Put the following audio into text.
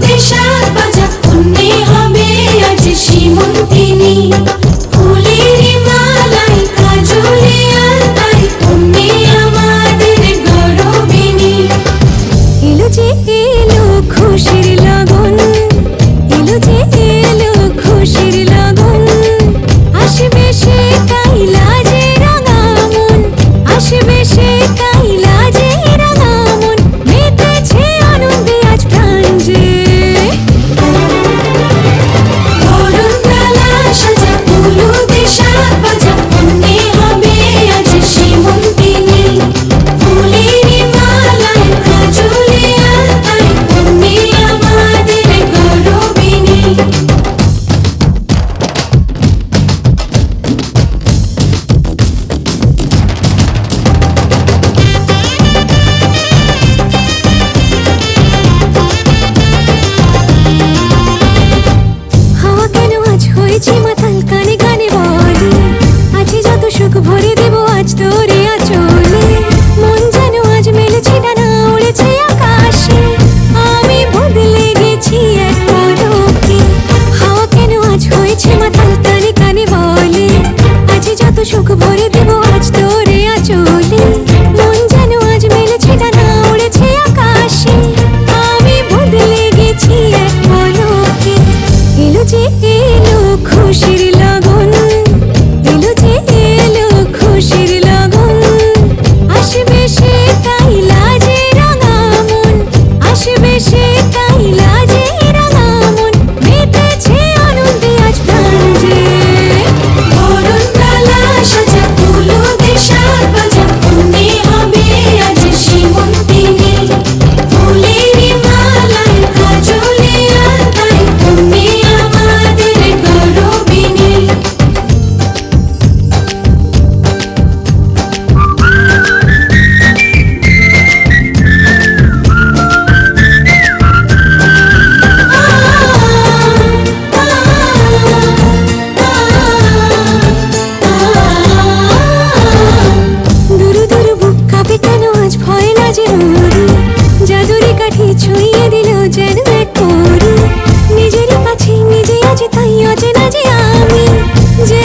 দেশার বাজা পুণ্যে হবে আজ সীমন্তিনী ফুলের মালাই কাজলে আলতাই তুমি আমাদের গরবিনী। এলো খুশির আজ তোরে আচলে, মন যেন আজ উড়েছে আকাশে। আমি বদলে গেছি এক পলকে, হাওয়া কেন আজ হয়েছে মাতাল কানে কানে বলে? আছে যত সুখ ভরে দেব আজ তোরে আচলে আজ আমি বদলে গেছি খুশির আমি যে